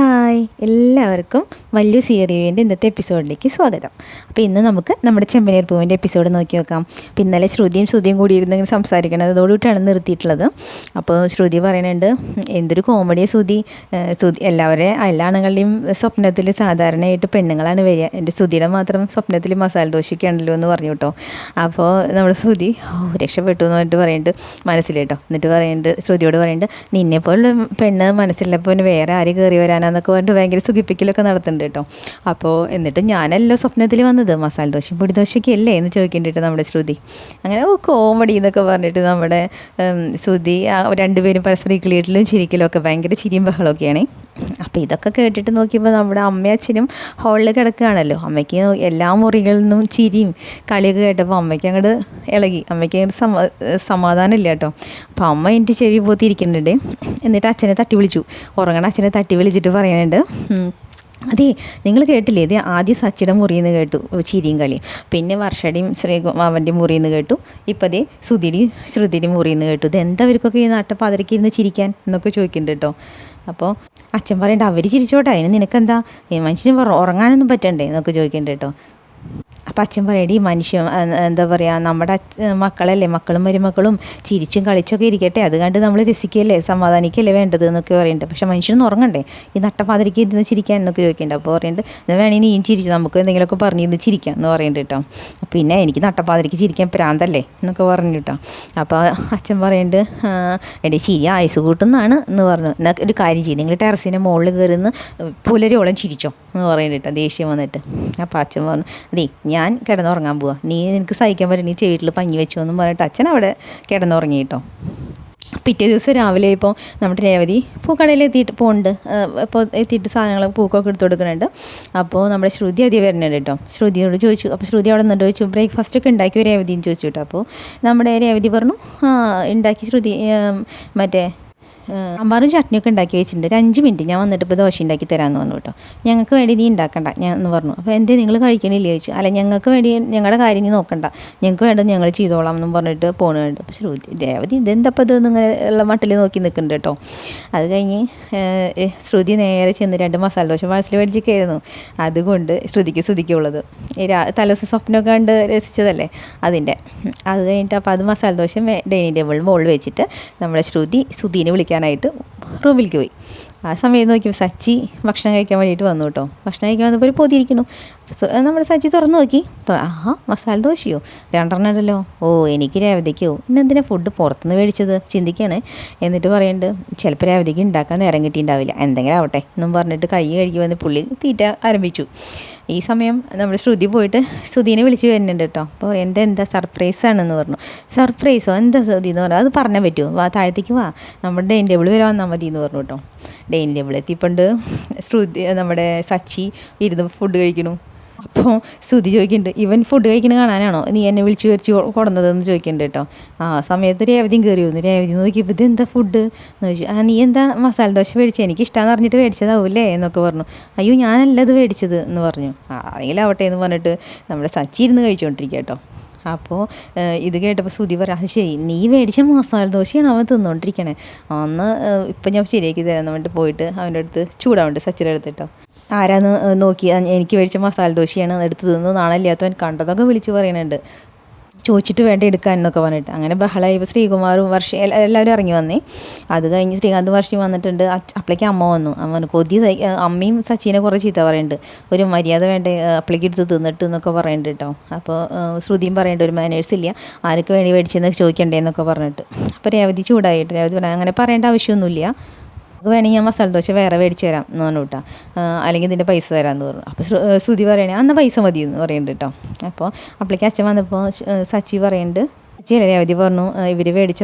Hi എല്ലാവർക്കും വലിയ സീറിയുവിന്റെ ഇന്നത്തെ എപ്പിസോഡിലേക്ക് സ്വാഗതം. അപ്പോൾ ഇന്ന് നമുക്ക് നമ്മുടെ ചെമ്പനീർ പൂവിന്റെ എപ്പിസോഡ് നോക്കി നോക്കാം. അപ്പോൾ ഇന്നലെ ശ്രുതിയും ശ്രുതിയും കൂടി ഇരുന്ന് ഇങ്ങനെ സംസാരിക്കണത് അതോടുകൂടിയാണ് നിർത്തിയിട്ടുള്ളത്. അപ്പോൾ ശ്രുതി പറയുന്നുണ്ട് എന്തൊരു കോമഡിയെ ശ്രുതി ശ്രുതി എല്ലാവരെ എല്ലാ ആണുങ്ങളുടെയും സ്വപ്നത്തിൽ സാധാരണയായിട്ട് പെണ്ണുങ്ങളാണ് വരിക. എന്റെ ശ്രുതിയുടെ മാത്രം സ്വപ്നത്തിൽ മസാല ദോശയ്ക്കാണല്ലോ എന്ന് പറഞ്ഞു കേട്ടോ. അപ്പോൾ നമ്മുടെ ശ്രുതി രക്ഷപ്പെട്ടു എന്ന് പറഞ്ഞിട്ട് പറയുന്നുണ്ട് മനസ്സിൽ കേട്ടോ. എന്നിട്ട് പറയുന്നുണ്ട് ശ്രുതിയോട് പറയുന്നുണ്ട് നിന്നെപ്പോലുള്ള പെണ്ണ് മനസ്സിലുള്ളപ്പോൾ വേറെ ആര് കയറി വരാനാന്നൊക്കെ പറഞ്ഞിട്ട് ഭയങ്കര സുഖിപ്പിക്കലൊക്കെ നടത്തുന്നുണ്ട് കേട്ടോ. അപ്പോൾ എന്നിട്ട് ഞാനല്ലോ സ്വപ്നത്തിൽ വന്നത് മസാല ദോശയും പൊടി ദോശയൊക്കെ അല്ലേ എന്ന് ചോദിക്കേണ്ടിട്ട് നമ്മുടെ ശ്രുതി. അങ്ങനെ കോമഡി എന്നൊക്കെ പറഞ്ഞിട്ട് നമ്മുടെ ശ്രുതി രണ്ടുപേരും പരസ്പരം ഇക്കിളിയിട്ടിലും ചിരിക്കലും ഒക്കെ ഭയങ്കര ചിരിയും ബഹളമൊക്കെയാണ്. അപ്പോൾ ഇതൊക്കെ കേട്ടിട്ട് നോക്കിയപ്പോൾ നമ്മുടെ അമ്മയും അച്ഛനും ഹോളിൽ കിടക്കുകയാണല്ലോ. അമ്മയ്ക്ക് എല്ലാ മുറികളിൽ നിന്നും ചിരിയും കളിയൊക്കെ കേട്ടപ്പോൾ അമ്മയ്ക്ക് അങ്ങോട്ട് ഇളകി. അമ്മയ്ക്ക് അങ്ങോട്ട് സമാ സമാധാനമില്ല കേട്ടോ. അപ്പോൾ അമ്മ എന്റെ ചെവി പോത്തിരിക്കുന്നുണ്ട്. എന്നിട്ട് അച്ഛനെ തട്ടി വിളിച്ചു. ഉറങ്ങണ അച്ഛനെ തട്ടി വിളിച്ചിട്ട് പറയുന്നുണ്ട് അതേ നിങ്ങൾ കേട്ടില്ലേ? ഇത് ആദ്യം സച്ചിയുടെ മുറിയിൽ നിന്ന് കേട്ടു ചിരിയും കളിയും. പിന്നെ വർഷയുടെയും ശ്രീ അവന്റെ മുറിയിൽ നിന്ന് കേട്ടു. ഇപ്പം അതേ സുധിയുടെയും ശ്രുതിയുടെയും മുറിയിൽ നിന്ന് കേട്ടു. ഇത് എന്താ അവർക്കൊക്കെ ഈ നാട്ടപ്പാതിരക്കിരുന്ന് ചിരിക്കാൻ എന്നൊക്കെ ചോദിക്കുന്നുണ്ട് കേട്ടോ. അപ്പോൾ അച്ഛൻ പറയണ്ട അവർ ചിരിച്ചോട്ടെ. അതിന് നിനക്കെന്താ? മനുഷ്യന് ഉറങ്ങാനൊന്നും പറ്റണ്ടേ? എന്നൊക്കെ ചോദിക്കുന്നുണ്ട് കേട്ടോ. അപ്പം അച്ഛൻ പറയടി മനുഷ്യൻ എന്താ പറയുക നമ്മുടെ മക്കളല്ലേ മക്കളും മരുമക്കളും ചിരിച്ചും കളിച്ചൊക്കെ ഇരിക്കട്ടെ അത് കണ്ട് നമ്മൾ രസിക്കല്ലേ സമാധാനിക്കല്ലേ വേണ്ടത് എന്നൊക്കെ പറയുന്നുണ്ട് പക്ഷെ മനുഷ്യൻ ഉറങ്ങണ്ടേ? ഈ നട്ടപ്പാതിരിക്ക് ഇരുന്ന് ചിരിക്കാൻ എന്നൊക്കെ ചോദിക്കുന്നുണ്ട് അപ്പോൾ പറയുന്നുണ്ട് എന്നാൽ വേണമെങ്കിൽ നീയും ചിരിച്ചു നമുക്ക് എന്തെങ്കിലുമൊക്കെ പറഞ്ഞിരുന്ന് ചിരിക്കാം എന്ന് പറയുന്നുണ്ട് കേട്ടോ പിന്നെ എനിക്ക് നട്ടപ്പാതിരിക്ക് ചിരിക്കാൻ പ്രാന്തല്ലേ എന്നൊക്കെ പറഞ്ഞു കേട്ടോ അപ്പോൾ അച്ഛൻ പറയുന്നുണ്ട് എന്റെ ശരി ആയുസ് കൂട്ടുന്നതാണ് എന്ന് പറഞ്ഞു. എന്നാൽ ഒരു കാര്യം ചെയ്യും നിങ്ങൾ ടെറസിന്റെ മുകളിൽ കയറുന്ന പുലരോളം ചിരിച്ചോ എന്ന് പറയുന്നുണ്ട് കേട്ടോ ദേഷ്യം വന്നിട്ട്. അപ്പോൾ അച്ഛൻ പറഞ്ഞു അതേ ഞാൻ കിടന്നുറങ്ങാൻ പോവാ. നീ നിനക്ക് സഹിക്കാൻ പറ്റും നീ ചെവിട്ടിൽ പഞ്ഞി വെച്ചു എന്നും പറഞ്ഞിട്ട് അച്ഛൻ അവിടെ കിടന്നുറങ്ങി കേട്ടോ. പിറ്റേ ദിവസം രാവിലെ ഇപ്പോൾ നമ്മുടെ രേവതി പൂക്കടയിൽ എത്തിയിട്ട് പോകുന്നുണ്ട് ഇപ്പോൾ എത്തിയിട്ട് സാധനങ്ങൾ പൂക്കൊക്കെ എടുത്തു കൊടുക്കുന്നുണ്ട്. അപ്പോൾ നമ്മുടെ ശ്രുതി അതി വരുന്നുണ്ട് കേട്ടോ. ശ്രുതിയോട് ചോദിച്ചു. അപ്പോൾ ശ്രുതി അവിടെ നിന്നിട്ട് ചോദിച്ചു ബ്രേക്ക്ഫാസ്റ്റ് ഒക്കെ ഉണ്ടാക്കി രേവതി എന്ന് ചോദിച്ചു കേട്ടോ. അപ്പോൾ നമ്മുടെ രേവതി പറഞ്ഞു ഉണ്ടാക്കി ശ്രുതി മറ്റേ അമ്പാറും ചട്നിയൊക്കെ ഉണ്ടാക്കി വെച്ചിട്ടുണ്ട്. ഒരു അഞ്ച് മിനിറ്റ് ഞാൻ വന്നിട്ട് ഇപ്പോൾ ദോശ ഉണ്ടാക്കി തരാമെന്ന് പറഞ്ഞു കേട്ടോ. ഞങ്ങൾക്ക് വേണ്ടി നീ ഉണ്ടാക്കണ്ട ഞാൻ എന്ന് പറഞ്ഞു. അപ്പോൾ എന്തേ നിങ്ങൾ കഴിക്കണില്ലേ ചോദിച്ചു. അല്ല ഞങ്ങൾക്ക് വേണ്ടി ഞങ്ങളുടെ കാര്യം നീ നോക്കണ്ട. ഞങ്ങൾക്ക് വേണ്ടത് ഞങ്ങൾ ചെയ്തോളാം എന്നും പറഞ്ഞിട്ട് അപ്പോൾ ശ്രുതി ദേവതി ഇതെന്തപ്പോൾ ഇതൊന്നും ഇങ്ങനെ ഉള്ള മട്ടിൽ നോക്കി നിൽക്കുന്നുണ്ട് കേട്ടോ. അത് കഴിഞ്ഞ് ശ്രുതി നേരെ ചെന്ന് രണ്ട് മസാല ദോശ പാഴ്സൽ മേടിച്ചിരിക്കുകയായിരുന്നു അതുകൊണ്ട് ശ്രുതിക്ക് ശ്രുതിക്കുള്ളത്. തലേസ് സ്വപ്നമൊക്കെ കണ്ട് രസിച്ചതല്ലേ അതിന്റെ. അത് കഴിഞ്ഞിട്ട് അപ്പോൾ അത് മസാല ദോശ ഡൈനിങ് ടേബിളിൽ മുകളിൽ വെച്ചിട്ട് നമ്മുടെ ശ്രുതി ശ്രുതിനെ വിളിക്കാനായിട്ട് റൂമിലേക്ക് പോയി. ആ സമയം നോക്കിയപ്പോൾ സച്ചി ഭക്ഷണം കഴിക്കാൻ വേണ്ടിയിട്ട് വന്നു കേട്ടോ. ഭക്ഷണം കഴിക്കാൻ വന്നപ്പോൾ ഒരു പൊതിയിരിക്കണു നമ്മുടെ സച്ചി തുറന്നു നോക്കി. ആഹാ മസാല ദോശയോ? രണ്ടെണ്ണം ഉണ്ടല്ലോ. ഓ എനിക്ക് രേവതിക്കോ? ഇന്നെന്തിനാ ഫുഡ് പുറത്തുനിന്ന് മേടിച്ചത്? ചിന്തിക്കാണ്. എന്നിട്ട് പറയുന്നുണ്ട് ചിലപ്പോൾ രേവതിക്ക് ഉണ്ടാക്കാൻ നേരം കിട്ടിയിട്ടുണ്ടാവില്ല എന്തെങ്കിലും ആവട്ടെ എന്നും പറഞ്ഞിട്ട് കൈ കഴുകി വന്ന് പുള്ളി തീറ്റ ആരംഭിച്ചു. ഈ സമയം നമ്മൾ ശ്രുതി പോയിട്ട് ശ്രുതിനെ വിളിച്ച് വരുന്നുണ്ട് കേട്ടോ. അപ്പോൾ എന്താ എന്താ സർപ്രൈസ് ആണെന്ന് പറഞ്ഞു. സർപ്രൈസോ എന്താ ശ്രുതി എന്ന് പറഞ്ഞു. അത് പറഞ്ഞാൽ പറ്റുമോ വാ താഴത്തേക്ക് വാ. നമ്മുടെ ഡൈനിങ് ടേബിൾ വരെ വന്നാൽ മതി എന്ന് പറഞ്ഞു കേട്ടോ. Dining table എത്തിയപ്പോണ്ട്. ശ്രുതി നമ്മുടെ സച്ചി ഇരുന്ന് ഫുഡ് കഴിക്കണു അപ്പോൾ ശ്രുതി ചോദിക്കുന്നുണ്ട് ഇവൻ ഫുഡ് കഴിക്കണ കാണാനാണോ? നീ എന്നെ വിളിച്ചു വരച്ച് കൊടുന്നതെന്ന് ചോദിക്കുന്നുണ്ട് കേട്ടോ. ആ സമയത്ത് രേവതിയും കയറി വന്നു. രേവതി നോക്കിയപ്പോൾ ഇത് എന്താ ഫുഡ് എന്ന് ചോദിച്ചു ആ നീ എന്താ മസാല ദോശ മേടിച്ചത് എനിക്ക് ഇഷ്ടമാണെന്ന് പറഞ്ഞിട്ട് മേടിച്ചതാവൂല്ലേ? എന്നൊക്കെ പറഞ്ഞു. അയ്യോ ഞാനല്ല അത് മേടിച്ചത് എന്ന് പറഞ്ഞു. ആ ആരെങ്കിലാവട്ടെ എന്ന് പറഞ്ഞിട്ട് നമ്മുടെ സച്ചി ഇരുന്ന് കഴിച്ചുകൊണ്ടിരിക്കുക കേട്ടോ. അപ്പോൾ ഇത് കേട്ടപ്പോൾ സുധി പറയാം ശരി നീ മേടിച്ച മസാല ദോശയാണ് അവൻ തിന്നുകൊണ്ടിരിക്കണേ അന്ന് ഇപ്പം ഞാൻ ശരിയാക്കി തരാമെന്ന് പറഞ്ഞിട്ട് പോയിട്ട് അവന്റെ അടുത്ത് ചൂടാവുണ്ട് സച്ചിന്റെ അടുത്തിട്ടോ ആരാന്ന് നോക്കി എനിക്ക് മേടിച്ച മസാല ദോശയാണ് എടുത്ത് തിന്നു നാണല്ലാത്തവൻ കണ്ടതൊക്കെ വിളിച്ച് പറയുന്നുണ്ട് ചോദിച്ചിട്ട് വേണ്ട എടുക്കാൻ എന്നൊക്കെ പറഞ്ഞിട്ട്. അങ്ങനെ ബഹളമായി ഇപ്പോൾ ശ്രീകുമാറും വർഷ എല്ലാവരും ഇറങ്ങി വന്നേ. അത് കഴിഞ്ഞ് ശ്രീകാന്ത് വർഷി വന്നിട്ടുണ്ട്. അപ്പളേക്ക് അമ്മ വന്നു. അമ്മ കൊതി അമ്മയും സച്ചിനെ കുറേ ചീത്ത പറയുന്നുണ്ട് ഒരു മര്യാദ വേണ്ട അപ്പളേക്ക് എടുത്ത് തിന്നിട്ട് എന്നൊക്കെ പറയുന്നുണ്ട് കേട്ടോ അപ്പോൾ ശ്രുതിയും പറയേണ്ട ഒരു മാനേഴ്സ് ഇല്ല. ആർക്ക് വേണ്ടി മേടിച്ചെന്ന് ചോദിക്കണ്ടേ എന്നൊക്കെ പറഞ്ഞിട്ട്. അപ്പോൾ രേവതി ചൂടായിട്ട് രേവതി പറഞ്ഞു അങ്ങനെ പറയേണ്ട ആവശ്യമൊന്നുമില്ല. വേണമെങ്കിൽ ഞാൻ മസാല ദോശ വേറെ മേടിച്ച് തരാം എന്ന് പറഞ്ഞു കേട്ടോ അല്ലെങ്കിൽ ഇതിന്റെ പൈസ തരാമെന്ന് പറഞ്ഞു. അപ്പോൾ ശ്രുതി പറയണേ അന്ന് പൈസ മതി എന്ന് പറയുന്നുണ്ട് കേട്ടോ അപ്പോൾ അപ്പോഴേക്ക് അച്ഛൻ വന്നപ്പോൾ സച്ചി പറയുന്നുണ്ട് സച്ചി അവധി പറഞ്ഞു. ഇവർ മേടിച്ച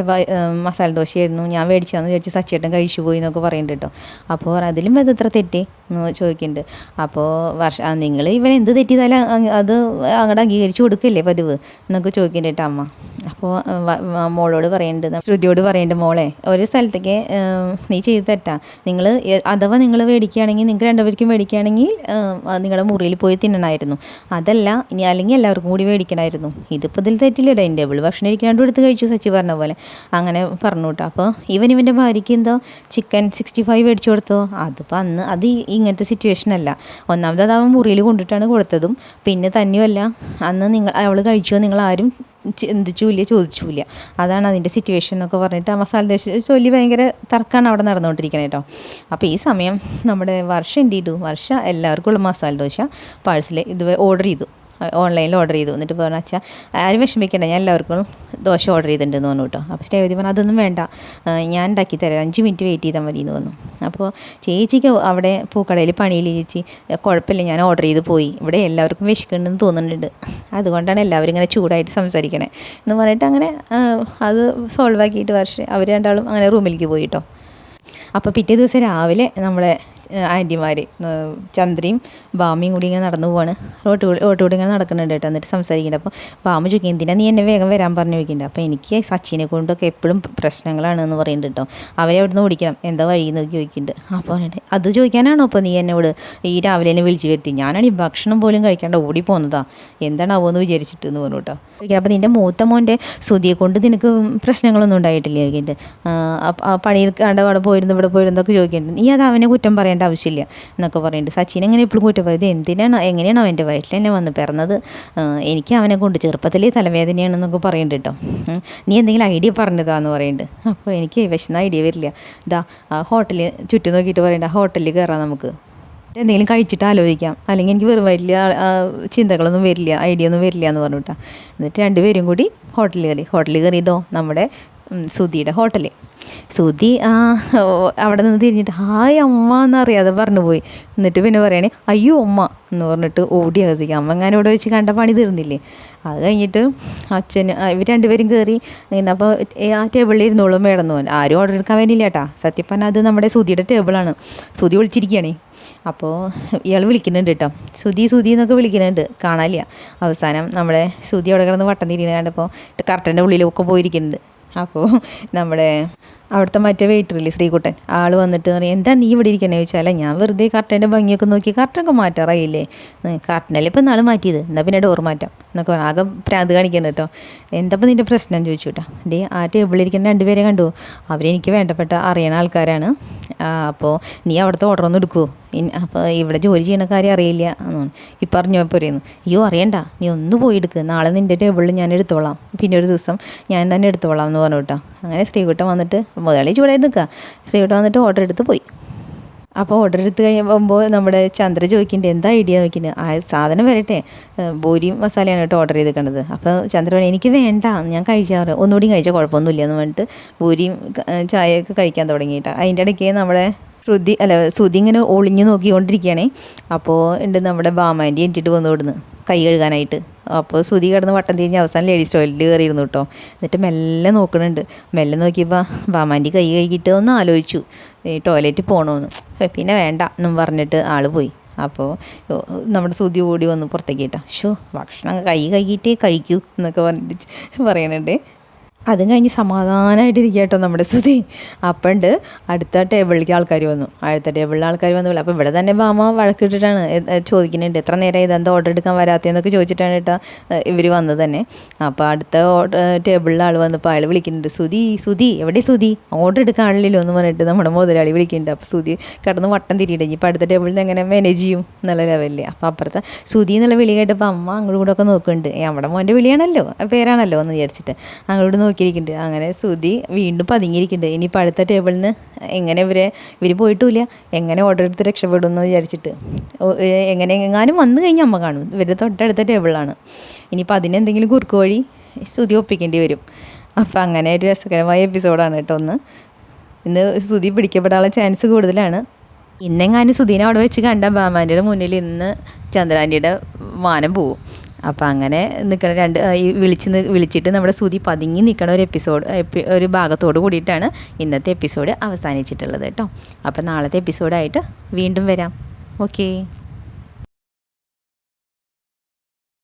മസാല ദോശയായിരുന്നു. ഞാൻ മേടിച്ചതെന്ന് ചോദിച്ച് സച്ചിയേട്ടൻ കഴിച്ചു പോയി എന്നൊക്കെ പറയുന്നുണ്ട് കേട്ടോ. അപ്പോൾ അതിലും അത് എത്ര തെറ്റി? എന്ന് ചോദിക്കുന്നുണ്ട് അപ്പോൾ വർഷ നിങ്ങൾ ഇവൻ എന്ത് തെറ്റിയതായാലും അത് അങ്ങോട്ട് അംഗീകരിച്ച് കൊടുക്കില്ലേ പതിവ്? എന്നൊക്കെ ചോദിക്കുന്നുണ്ട് അമ്മ. അപ്പോൾ മോളോട് പറയേണ്ടത് ശ്രുതിയോട് പറയേണ്ടത് മോളെ ഒരു സ്ഥലത്തേക്ക് നീ ചെയ്ത് തെറ്റാ. നിങ്ങൾ അഥവാ നിങ്ങൾ മേടിക്കുകയാണെങ്കിൽ നിങ്ങൾക്ക് രണ്ടുപേർക്കും മേടിക്കുകയാണെങ്കിൽ നിങ്ങളുടെ മുറിയിൽ പോയി തിന്നണമായിരുന്നു. അതല്ല ഇനി അല്ലെങ്കിൽ എല്ലാവർക്കും കൂടി മേടിക്കണമായിരുന്നു. ഇതിപ്പോൾ ഇതിൽ തെറ്റില്ല ഡൈനിങ് ടേബിൾ ഭക്ഷണം ഇരിക്കാണ്ട് എടുത്ത് കഴിച്ചു സച്ചി പറഞ്ഞ പോലെ. അങ്ങനെ പറഞ്ഞു കേട്ടോ അപ്പോൾ ഇവൻ ഇവന്റെ ഭാര്യയ്ക്ക് എന്തോ ചിക്കൻ സിക്സ്റ്റി ഫൈവ് മേടിച്ചു കൊടുത്തോ? അതിപ്പോൾ അന്ന് അത് ഇങ്ങനത്തെ സിറ്റുവേഷൻ അല്ല. ഒന്നാമത് അത് അവൻ മുറിയിൽ കൊണ്ടിട്ടാണ് കൊടുത്തതും. പിന്നെ തന്നെയുമല്ല അന്ന് നിങ്ങൾ അവൾ കഴിച്ചോ നിങ്ങൾ ആരും ചിന്തിച്ചൂല്ല ചോദിച്ചൂല്ല. അതാണ് അതിന്റെ സിറ്റുവേഷൻ എന്നൊക്കെ പറഞ്ഞിട്ട് ആ മസാല ദേശം ചൊല്ലി ഭയങ്കര തർക്കമാണ് അവിടെ നടന്നുകൊണ്ടിരിക്കുന്നത് കേട്ടോ അപ്പോൾ ഈ സമയം നമ്മുടെ വർഷ എന്ത് ചെയ്തു? വർഷ എല്ലാവർക്കും ഉള്ള മസാല ദോശ പാഴ്സൽ ഇത് ഓർഡർ ചെയ്തു. ഓൺലൈനിൽ ഓർഡർ ചെയ്തു. എന്നിട്ട് പറഞ്ഞു അച്ഛാ ആരും വിഷമിക്കേണ്ട ഞാൻ എല്ലാവർക്കും ദോശ ഓർഡർ ചെയ്തിട്ടുണ്ടെന്ന് പറഞ്ഞു കേട്ടോ. അപ്പോൾ ചേച്ചി പറഞ്ഞു അതൊന്നും വേണ്ട. ഞാൻ ഉണ്ടാക്കി തരാം. അഞ്ച് മിനിറ്റ് വെയിറ്റ് ചെയ്താൽ മതി എന്ന് പറഞ്ഞു. അപ്പോൾ ചേച്ചിക്ക് അവിടെ പൂക്കടയിൽ പണിയിൽ ചേച്ചി? കുഴപ്പമില്ല ഞാൻ ഓർഡർ ചെയ്ത് പോയി. ഇവിടെ എല്ലാവർക്കും വിശക്കുന്നുണ്ടെന്ന് തോന്നുന്നുണ്ട്. അതുകൊണ്ടാണ് എല്ലാവരും ഇങ്ങനെ ചൂടായിട്ട് സംസാരിക്കണേ. എന്ന് പറഞ്ഞിട്ട് അങ്ങനെ അത് സോൾവ് ആക്കിയിട്ട് വർഷം അവർ രണ്ടാളും അങ്ങനെ റൂമിലേക്ക് പോയിട്ടോ അപ്പോൾ പിറ്റേ ദിവസം രാവിലെ നമ്മുടെ ആന്റിമാർ ചന്ദ്രയും ബാമയും കൂടി ഇങ്ങനെ നടന്നു പോവാണ്. റോട്ട് റോട്ട് കൂടി ഇങ്ങനെ നടക്കുന്നുണ്ട് കേട്ടോ എന്നിട്ട് സംസാരിക്കുന്നുണ്ട്. അപ്പോൾ ബാമ ചോദിക്കും എന്തിനാ നീ എന്നെ വേഗം വരാൻ പറഞ്ഞു? ചോദിക്കുന്നുണ്ട്. അപ്പോൾ എനിക്ക് സച്ചിനെ കൊണ്ടൊക്കെ എപ്പോഴും പ്രശ്നങ്ങളാണ് എന്ന് പറയുന്നുണ്ട് കേട്ടോ. അവരെ അവിടുന്ന് ഓടിക്കണം എന്താ വഴി നോക്കി ചോദിക്കുന്നുണ്ട്. അപ്പോൾ പറഞ്ഞിട്ട് അത് ചോദിക്കാനാണോ അപ്പോൾ നീ എന്നോട് ഈ രാവിലെ എന്നെ വിളിച്ചു വരുത്തി? ഞാനാണ് ഈ ഭക്ഷണം പോലും കഴിക്കാണ്ട് ഓടി പോകുന്നതാ എന്താണാവോ എന്ന് വിചാരിച്ചിട്ട് എന്ന് പറഞ്ഞു കേട്ടോ. അപ്പോൾ നിന്റെ മൂത്ത മോന്റെ സ്തുതിയെ കൊണ്ട് നിനക്ക് പ്രശ്നങ്ങളൊന്നും ഉണ്ടായിട്ടില്ല ചോദിക്കുന്നുണ്ട്. പണിയെടുക്കാണ്ട് അവിടെ പോയിരുന്നു ഇവിടെ പോയിരുന്നൊക്കെ ചോദിക്കുന്നുണ്ട്. നീ അത് അവനെ കുറ്റം പറയേണ്ട ആവശ്യമില്ല എന്നൊക്കെ പറയുന്നുണ്ട്. സച്ചിൻ എങ്ങനെ എപ്പോഴും കുറ്റം പോയത് ഇത് എന്തിനാണ്? എങ്ങനെയാണ് അവന്റെ വയറ്റിൽ തന്നെ വന്ന് പിറന്നത്? എനിക്ക് അവനെ കൊണ്ട് ചെറുപ്പത്തിലേ തലവേദനയാണെന്നൊക്കെ പറയുന്നുണ്ട് കേട്ടോ. നീ എന്തെങ്കിലും ഐഡിയ പറഞ്ഞതാന്ന് പറയുന്നുണ്ട്. അപ്പോൾ എനിക്ക് വിശന്ന ഐഡിയ വരില്ല. ഇതാ ആ ഹോട്ടലിൽ ചുറ്റും നോക്കിയിട്ട് പറയണ്ട ഹോട്ടലിൽ കയറാം നമുക്ക്. എന്തെങ്കിലും കഴിച്ചിട്ട് ആലോചിക്കാം. അല്ലെങ്കിൽ എനിക്ക് വെറും വലിയ ചിന്തകളൊന്നും വരില്ല ഐഡിയ ഒന്നും വരില്ല എന്ന് പറഞ്ഞിട്ടാണ് എന്നിട്ട് രണ്ടുപേരും കൂടി ഹോട്ടലിൽ കയറി. ഹോട്ടലിൽ കയറിയതോ? നമ്മുടെ സുധിയുടെ ഹോട്ടലിൽ സുധി ആ അവിടെ നിന്ന് തിരിഞ്ഞിട്ട് ഹായ് അമ്മ എന്നറിയാതെ പറഞ്ഞു പോയി. എന്നിട്ട് പിന്നെ പറയണേ അയ്യോ അമ്മ എന്ന് പറഞ്ഞിട്ട് ഓടി അകത്തേക്ക്. അമ്മ എങ്ങനെ ഇവിടെ വെച്ച് കണ്ട പണി തീർന്നില്ലേ? അത് കഴിഞ്ഞിട്ട് അച്ഛൻ ഇവർ രണ്ടുപേരും കയറി ഇങ്ങനെ അപ്പോൾ ആ ടേബിളിൽ ഇരുന്നോളും വേണമെന്ന് പറഞ്ഞു. ആരും ഓർഡർ എടുക്കാൻ വേണ്ടിയില്ല കേട്ടാ. സത്യം പറഞ്ഞാൽ അത് നമ്മുടെ സുധിയുടെ ടേബിളാണ് സുധി വിളിച്ചിരിക്കുകയാണേ അപ്പോൾ ഇയാൾ വിളിക്കുന്നുണ്ട് കേട്ടോ. സുധി സുധി എന്നൊക്കെ വിളിക്കുന്നുണ്ട്. കാണാനില്ല. അവസാനം നമ്മുടെ സുധി അവിടെ കിടന്ന് വട്ടം തിരിയുന്ന കണ്ടപ്പോൾ കറക്റ്റിന്റെ ഉള്ളിലൊക്കെ പോയിരിക്കുന്നുണ്ട്. അപ്പോൾ നമ്മുടെ അവിടുത്തെ മറ്റേ വെയിറ്ററില്ലേ ശ്രീകുട്ടൻ? ആൾ വന്നിട്ട് പറയും എന്താ നീ ഇവിടെ ഇരിക്കണേ? ചോദിച്ചാൽ ഞാൻ വെറുതെ കർട്ടന്റെ ഭംഗിയൊക്കെ നോക്കി കർട്ടനൊക്കെ മാറ്റാറായില്ലേ കർട്ടനല്ലേ ഇപ്പം നാളെ മാറ്റിയത്? എന്നാൽ പിന്നെ ഡോർ മാറ്റാം എന്നൊക്കെ പറഞ്ഞു ആകെ പ്രാന്ത് കാണിക്കണം കേട്ടോ എന്തപ്പോൾ നിന്റെ പ്രശ്നം? ചോദിച്ചു കേട്ടോ ദേ ആ ടേബിളിലിരിക്കുന്ന രണ്ടുപേരെ കണ്ടു. അവരെനിക്ക് വേണ്ടപ്പെട്ട അറിയണ ആൾക്കാരാണ്. അപ്പോൾ നീ അവിടുത്തെ ഓർഡർ ഒന്നും എടുക്കുമോ അപ്പോൾ ഇവിടെ ജോലി ചെയ്യണ കാര്യം അറിയില്ല. എന്ന് പറഞ്ഞു ഈ പറഞ്ഞു പോരെയെന്ന് അയ്യോ അറിയണ്ട. നീ ഒന്ന് പോയി എടുക്ക്. നാളെ നിന്റെ ടേബിളിൽ ഞാൻ എടുത്തോളാം. പിന്നെ ഒരു ദിവസം ഞാൻ തന്നെ എടുത്തോളാം എന്ന് പറഞ്ഞു കേട്ടോ അങ്ങനെ ശ്രീകുട്ടൻ വന്നിട്ട് മുതലാളി ചൂടായി നിൽക്കുക ശ്രീകുട്ടൻ വന്നിട്ട് ഓർഡർ എടുത്ത് പോയി. അപ്പോൾ ഓർഡർ എടുത്ത് കഴിയുമ്പോൾ നമ്മുടെ ചന്ദ്ര ചോദിക്കുന്നുണ്ട് എന്താ ഐഡിയ നോക്കിയിട്ട് ആ സാധനം വരട്ടെ. ബോരിയും മസാലയാണ് കേട്ടോ ഓർഡർ ചെയ്തിരിക്കണത് അപ്പോൾ ചന്ദ്ര പറഞ്ഞു എനിക്ക് വേണ്ട. ഞാൻ കഴിച്ചാറ് ഒന്നുകൂടി കഴിച്ചാൽ കുഴപ്പമൊന്നുമില്ല എന്ന് പറഞ്ഞിട്ട് ബോരിയും ചായയൊക്കെ കഴിക്കാൻ തുടങ്ങിയിട്ട്. അതിന്റെ ഇടയ്ക്ക് നമ്മുടെ ശ്രുതി അല്ല ശ്രുതി ഇങ്ങനെ ഒളിഞ്ഞു നോക്കിക്കൊണ്ടിരിക്കുകയാണേ. അപ്പോൾ ഉണ്ട് നമ്മുടെ ബാമാന്റെ എന്റിട്ട് വന്നു കൊടുന്ന് കൈ കഴുകാനായിട്ട്. അപ്പോൾ ശ്രുതി കിടന്ന് വട്ടം തിരിഞ്ഞ് അവസാനം ലേഡീസ് ടോയ്ലറ്റിൽ കയറിയിരുന്നു കേട്ടോ. എന്നിട്ട് മെല്ലെ നോക്കണുണ്ട് മെല്ലെ നോക്കിയപ്പോൾ ബാമാന്റെ കൈ കഴുകിയിട്ട് ഒന്ന് ആലോചിച്ചു. ഈ ടോയ്ലറ്റിൽ പോകണമെന്ന് പിന്നെ വേണ്ട എന്നും പറഞ്ഞിട്ട് ആൾ പോയി. അപ്പോൾ നമ്മുടെ ശ്രുതി ഓടി വന്ന് പുറത്തേക്ക് കേട്ടോ. ഷോ ഭക്ഷണം കൈ കഴുകിയിട്ടേ കഴിക്കൂ എന്നൊക്കെ പറഞ്ഞിട്ട് പറയണുണ്ടേ അതും കഴിഞ്ഞ് സമാധാനമായിട്ടിരിക്കട്ടോ കേട്ടോ നമ്മുടെ സ്തുതി അപ്പണ്ട് അടുത്ത ടേബിളിലേക്ക് ആൾക്കാർ വന്നു. അടുത്ത ടേബിളിൽ ആൾക്കാർ വന്നു അപ്പോൾ ഇവിടെ തന്നെ മാമ വഴക്കിട്ടിട്ടാണ് ചോദിക്കുന്നുണ്ട്. എത്ര നേരം ഇതെന്താ ഓർഡർ എടുക്കാൻ വരാത്തതെന്നൊക്കെ ചോദിച്ചിട്ടാണ് കേട്ടോ ഇവർ വന്നത് തന്നെ. അപ്പോൾ അടുത്ത ടേബിളിൽ ആൾ വന്നപ്പോൾ അയാൾ വിളിക്കുന്നുണ്ട് സുതി സുതി എവിടെ സുതി ഓർഡർ എടുക്കാൻ ആളില്ലല്ലോ എന്ന് പറഞ്ഞിട്ട് നമ്മുടെ മുതലാളി വിളിക്കുന്നുണ്ട്. അപ്പോൾ സുതി കിടന്ന് വട്ടം തിരിയിട്ട് ഇനിയിപ്പോൾ അടുത്ത ടേബിളിൽ നിന്ന് എങ്ങനെ മാനേജ് ചെയ്യും എന്നുള്ള ലെവലിൽ അപ്പോൾ അപ്പുറത്തെ സുതി എന്നുള്ള വിളി കേട്ടപ്പോൾ അമ്മ അങ്ങോട്ടും കൂടെ ഒക്കെ നോക്കുന്നുണ്ട്. നമ്മുടെ മോന്റെ വിളിയാണല്ലോ പേരാണല്ലോ എന്ന് വിചാരിച്ചിട്ട് അങ്ങോട്ട് നോക്കിയിരിക്കുന്നുണ്ട് അങ്ങനെ സുതി വീണ്ടും പതുങ്ങിയിരിക്കുന്നുണ്ട്. ഇനിയിപ്പോൾ അടുത്ത ടേബിളിൽ നിന്ന് എങ്ങനെ ഇവരെ ഇവർ പോയിട്ടുമില്ല എങ്ങനെ ഓർഡർ എടുത്ത് രക്ഷപ്പെടും എന്ന് വിചാരിച്ചിട്ട് എങ്ങനെ എങ്ങാനും വന്നു കഴിഞ്ഞാൽ അമ്മ കാണും. ഇവരുടെ തൊട്ടടുത്ത ടേബിളാണ് ഇനിയിപ്പോൾ അതിനെന്തെങ്കിലും കുറുക്ക് വഴി സ്തുതി ഒപ്പിക്കേണ്ടി വരും. അപ്പോൾ അങ്ങനെ ഒരു രസകരമായ എപ്പിസോഡാണ് കേട്ടോ ഒന്ന്. ഇന്ന് സ്തുതി പിടിക്കപ്പെടാനുള്ള ചാൻസ് കൂടുതലാണ്. ഇന്നെങ്ങാനും സുധീനെ അവിടെ വെച്ച് കണ്ട ബാമാന്റെ മുന്നിൽ ഇന്ന് ചന്ദ്രാന്റിയുടെ മാനം പോവും. അപ്പം അങ്ങനെ നിൽക്കണ രണ്ട് ഈ വിളിച്ച് വിളിച്ചിട്ട് നമ്മുടെ ശ്രുതി പതുങ്ങി നിൽക്കണ ഒരു എപ്പിസോഡ് എപ്പി- ഒരു ഭാഗത്തോട് കൂടിയിട്ടാണ് ഇന്നത്തെ എപ്പിസോഡ് അവസാനിച്ചിട്ടുള്ളത് കേട്ടോ. അപ്പം നാളത്തെ എപ്പിസോഡായിട്ട് വീണ്ടും വരാം. ഓക്കേ.